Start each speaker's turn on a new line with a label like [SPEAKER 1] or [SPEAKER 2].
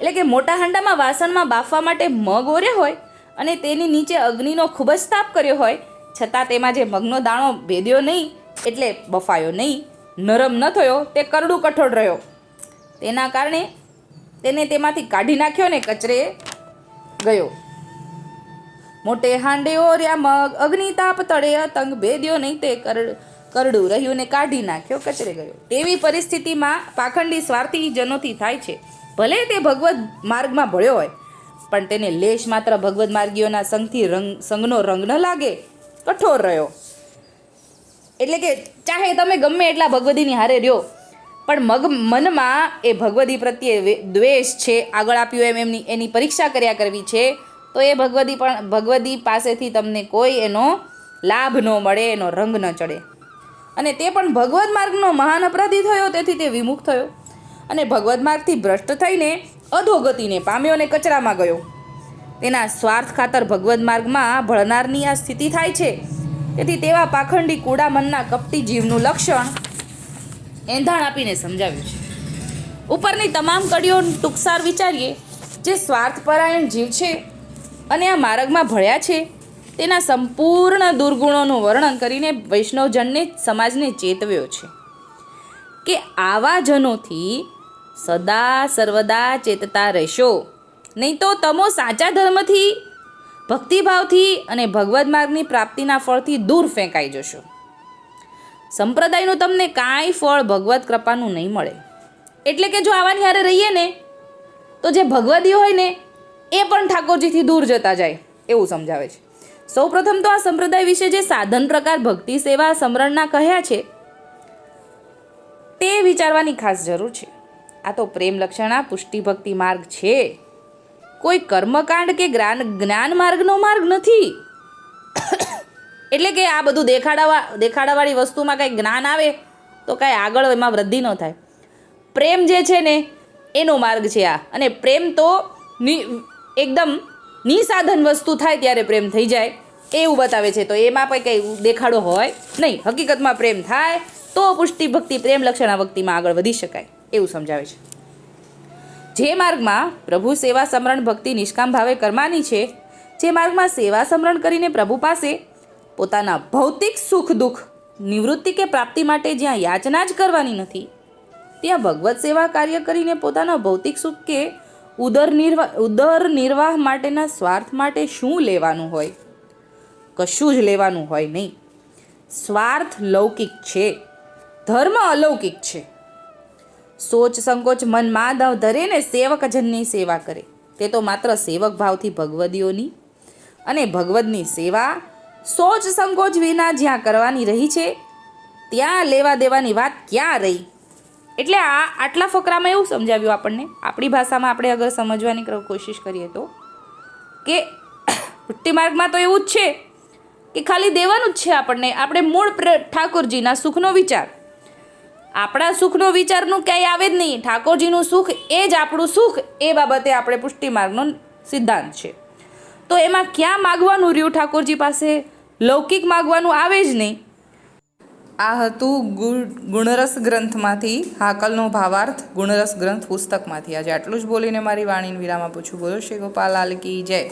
[SPEAKER 1] એટલે કે મોટા હાંડામાં વાસણમાં બાફવા માટે મગ ઓર્યો હોય અને તેની નીચે અગ્નિનો ખૂબ જ તાપ કર્યો હોય, છતાં તેમાં જે મગનો દાણો ભેદ્યો નહીં, એટલે બફાયો નહીં, નરમ ન થયો, તે કરડું કઠોળ રહ્યો. તેના કારણે તેને તેમાંથી કાઢી નાખ્યો ને કચરે ગયો. મોટે હાંડે ઓર્યા મગ, અગ્નિ તાપ તળે, અતંગ ભેદ્યો નહીં, તે કરડ, કરડું રહ્યું ને કાઢી નાખ્યો, કચરે ગયો. તેવી પરિસ્થિતિમાં પાખંડી સ્વાર્થી જનોથી થાય છે. ભલે તે ભગવદ્ માર્ગમાં ભળ્યો હોય, પણ તેને લેશ માત્ર ભગવદ્ માર્ગીઓના સંઘથી રંગ સંઘનો રંગ ન લાગે, કઠોર રહ્યો. એટલે કે ચાહે તમે ગમે એટલા ભગવદીની હારે રહ્યો, પણ મગ, મનમાં એ ભગવદી પ્રત્યે દ્વેષ છે, આગળ આપ્યું એમ એમની, એની પરીક્ષા કર્યા કરવી છે, તો એ ભગવદી પણ, ભગવદી પાસેથી તમને કોઈ એનો લાભ ન મળે, એનો રંગ ન ચડે. અને તે પણ ભગવદ માર્ગનો મહાન અપરાધી થયો, તેથી તે વિમુખ થયો. અને ભગવદ માર્ગથી ભ્રષ્ટ થઈને અધોગતિને પામ્યો અને કચરામાં ગયો. તેના સ્વાર્થ ખાતર ભગવદ માર્ગમાં ભળનારની આ સ્થિતિ થાય છે. તેથી તેવા પાખંડી કુડા મનના કપટી જીવનું લક્ષણ એંધાણ આપીને સમજાવ્યું છે. ઉપરની તમામ કડીઓ ટૂંકસાર વિચારીએ, જે સ્વાર્થપરાયણ જીવ છે અને આ માર્ગમાં ભળ્યા છે, તેના સંપૂર્ણ દુર્ગુણોનું વર્ણન કરીને વૈષ્ણવજનને, સમાજને ચેતવ્યો છે કે આવા જનોથી સદા સર્વદા ચેતતા રહેશો. નહીં તો તમો સાચા ધર્મથી, ભક્તિભાવથી અને ભગવદ્ માર્ગની પ્રાપ્તિના ફળથી દૂર ફેંકાઈ જશો. સંપ્રદાયનું તમને કાંઈ ફળ ભગવત કૃપાનું નહીં મળે. એટલે કે જો આવાની હારે રહીએ ને, તો જે ભગવદી હોય ને, એ પણ ઠાકોરજીથી દૂર જતા જાય, એવું સમજાવે છે. સૌપ્રથમ તો આ સંપ્રદાય વિશે જે સાધન પ્રકાર ભક્તિ સેવા સમરણના કહ્યા છે, તે વિચારવાની ખાસ જરૂર છે. આ તો પ્રેમ લક્ષણા પુષ્ટિ ભક્તિ માર્ગ છે. કોઈ કર્મકાંડ કે જ્ઞાન માર્ગનો માર્ગ નથી. એટલે કે આ બધું દેખાડાવા દેખાડાવાળી વસ્તુમાં કાંઈ જ્ઞાન આવે તો કાંઈ આગળ એમાં વૃદ્ધિ ન થાય. પ્રેમ જે છે ને, એનો માર્ગ છે આ. અને પ્રેમ તો એકદમ નિસાધન વસ્તુ થાય ત્યારે પ્રેમ થઈ જાય. એવું બતાવે છે. તો એમાં પણ કંઈ દેખાડો હોય નહીં. હકીકતમાં પ્રેમ થાય તો પુષ્ટિ ભક્તિ પ્રેમ લક્ષણા ભક્તિમાં આગળ વધી શકાય. એવું સમજાવે છે. જે માર્ગમાં પ્રભુ સેવા સમરણ ભક્તિ નિષ્કામ ભાવે કરવાની છે, જે માર્ગમાં સેવા સમરણ કરીને પ્રભુ પાસે પોતાના ભૌતિક સુખ દુઃખ, નિવૃત્તિ કે પ્રાપ્તિ માટે જ્યાં યાચના જ કરવાની નથી, ત્યાં ભગવત સેવા કાર્ય કરીને પોતાના ભૌતિક સુખ કે ઉદર નિર્વાહ ઉદર નિર્વાહ માટેના સ્વાર્થ માટે શું લેવાનું હોય? કશું જ લેવાનું હોય નહીં. સ્વાર્થ લૌકિક છે. ધર્મ અલૌકિક છે. સોચ સંકોચ મન માધવ ધરીને સેવકજનની સેવા કરે. તે તો માત્ર સેવક ભાવથી ભગવદીઓની. અને ભગવદની સેવા સોચ સંકોચ વિના જ્યાં કરવાની રહી છે, ત્યાં લેવા દેવાની વાત ક્યાં રહી? એટલે આ આટલા ફકરામાં એવું સમજાવ્યું આપણને. આપણી ભાષામાં આપણે અગર સમજવાની કોશિશ કરીએ તો. કે વૃત્તિ માર્ગમાં તો એવું જ છે, કે ખાલી દેવાનું જ છે આપણને. આપણે મૂળ ઠાકોરજીના સુખનો વિચાર. આપણા સુખનો વિચારનું ક્યાંય આવે જ નહીં. ઠાકોરજીનું સુખ એ જ આપણું સુખ. એ બાબતે આપણે પુષ્ટિ માર્ગનો સિદ્ધાંત છે. તો એમાં ક્યાં માગવાનું રહ્યું ઠાકોરજી પાસે? લૌકિક માગવાનું આવે જ નહીં. આ હતું ગુણ, ગુણરસ ગ્રંથમાંથી, હાકલનો ભાવાર્થ ગુણરસ ગ્રંથ પુસ્તકમાંથી. આજે આટલું જ બોલીને મારી વાણીને વિરામ આપું છું બોલો શ્રી ગોપાલ લાલ કી જય.